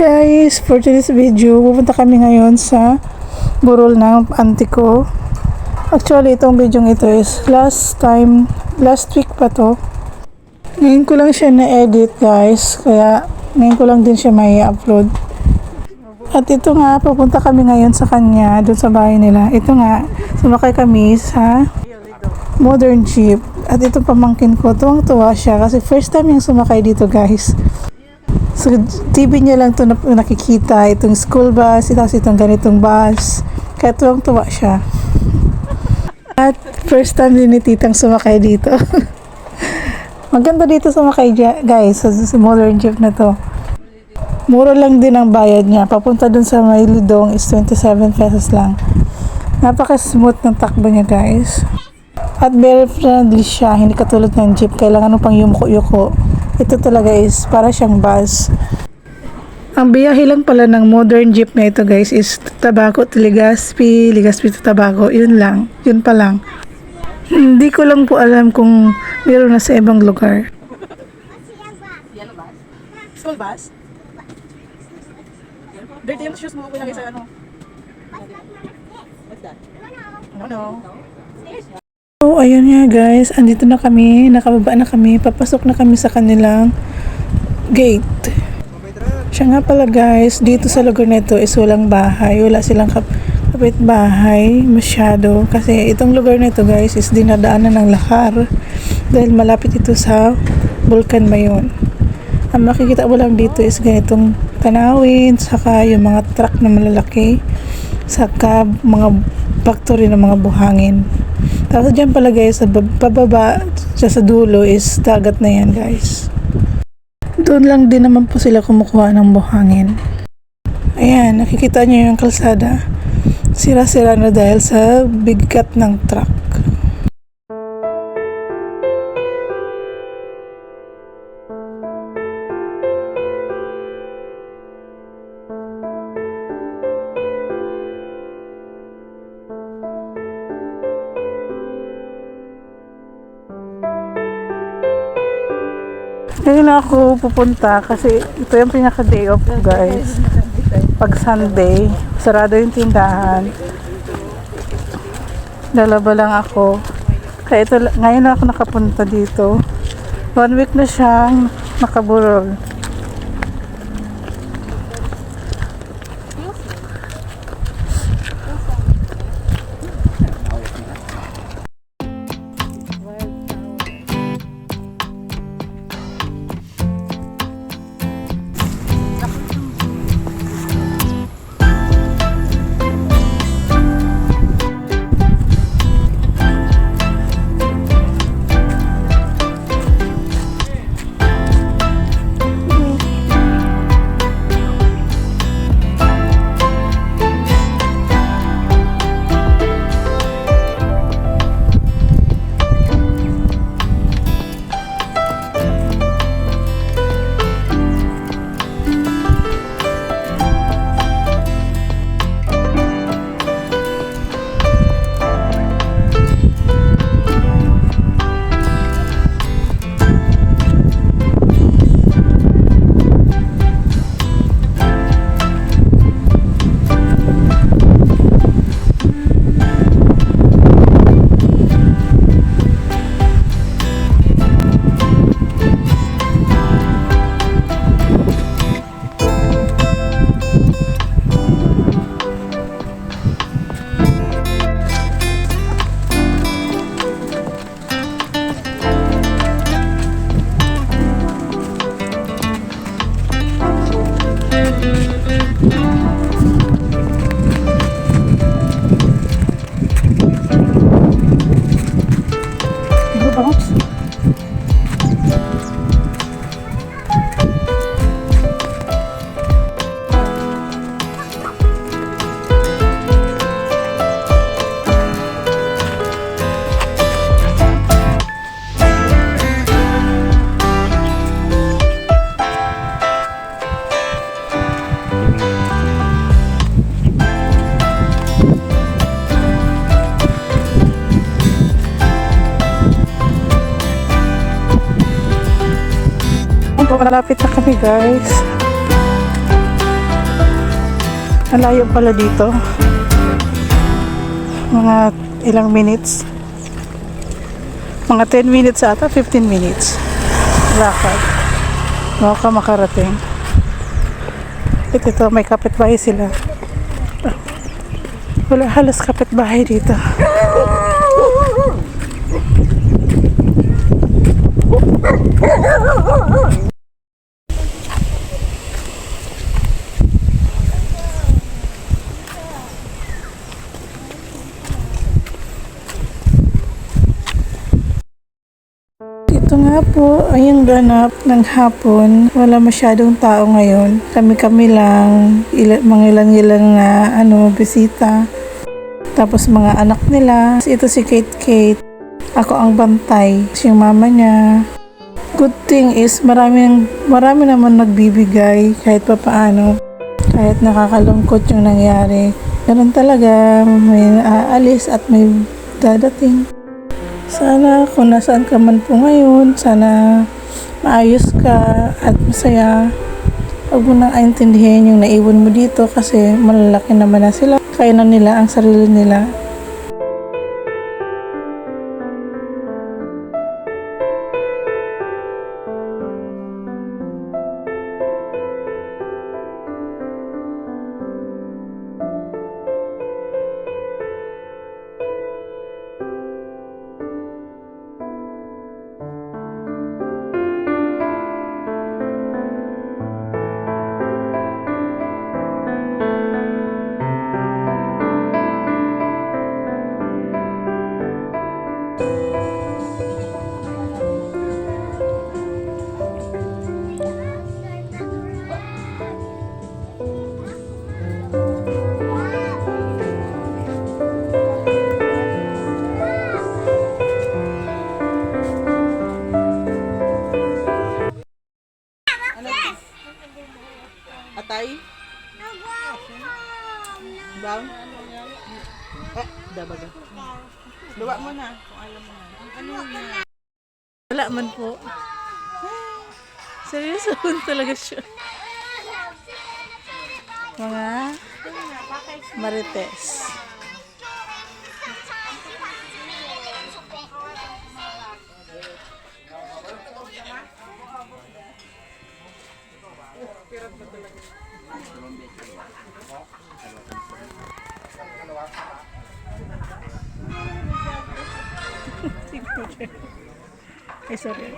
Guys, for today's video, pupunta kami ngayon sa burol ng auntie ko. Actually, itong video ito is last time, last week pa to. Ngayon ko lang siya na-edit guys, kaya ngayon ko lang din siya may upload. At ito nga, pupunta kami ngayon sa kanya, doon sa bahay nila. Ito nga, sumakay kami sa modern jeep. At ito pamangkin ko, tuwang-tuwa siya kasi first time yung sumakay dito guys. So, TV niya lang to na, nakikita, itong school bus, tapos itong ganitong bus. Kaya tuwang-tuwa siya. At first time din ni Titang sumakay dito. Maganda dito sumakay guys, sa, modern jeep na to. Mura lang din ang bayad niya. Papunta dun sa may Lidong is 27 pesos lang. Napaka-smooth ng takbo niya guys. At very friendly siya, hindi katulad ng jeep. Kailangan mo pang yumuko-yuko. Ito talaga is para siyang bus. Ang biyahe lang pala ng modern jeep na ito guys is Tabaco to Legazpi, Legazpi to Tabaco. Yun lang. Yun pa lang. Hindi ko lang po alam kung meron na sa ibang lugar. School bus? Dirty yung shoes mo ko lagi sa ano. What's that? No, no. So, ayun nga guys. Andito na kami. Nakababa na kami. Papasok na kami sa kanilang gate. Siya nga pala guys, dito sa lugar na ito is walang bahay. Wala silang kap kapit bahay masyado. Kasi itong lugar na ito guys is dinadaanan ng lahar. Dahil malapit ito sa Vulcan Mayon. Ang makikita mo lang dito is ganitong tanawin, saka yung mga truck na malalaki, saka mga factory ng mga buhangin. Tapos dyan pala guys, sa bab- pababa, siya sa dulo is dagat na yan guys. Doon lang din naman po sila kumukuha ng buhangin. Ayan, nakikita niyo yung kalsada. Sira-sira na dahil sa bigat ng truck. Ngayon ako pupunta kasi ito yung pinaka day off guys. Pag Sunday, sarado yung tindahan. Lalaba lang ako. Kaya ito, ngayon ako nakapunta dito. One week na siyang nakaburol. Malapit na kami guys. Malayo pala dito. Mga ilang minutes. Mga 10 minutes ata, 15 minutes. Lakad. Bago ka makarating. Ito, ito, may kapitbahay sila. Wala halos kapitbahay dito. Ito nga po ay yung ganap ng hapon. Wala masyadong tao ngayon. Kami-kami lang, ila, mga ilang-ilang na ano, bisita. Tapos mga anak nila. Ito si Kate Kate. Ako ang bantay. Si mama niya. Good thing is marami, marami naman nagbibigay kahit pa paano. Kahit nakakalungkot yung nangyari. Ganun talaga. May aalis at may dadating. Sana kung nasaan ka man po ngayon, sana maayos ka at masaya. Huwag mo nang aintindihin yung naiwan mo dito kasi malalaki naman na sila. Kaya na nila ang sarili nila. Dabaga. Luwa mo na, kung alam mo na. Ano yan? Wala man po. Seryoso talaga siya. Mga marites. Ay, sorry.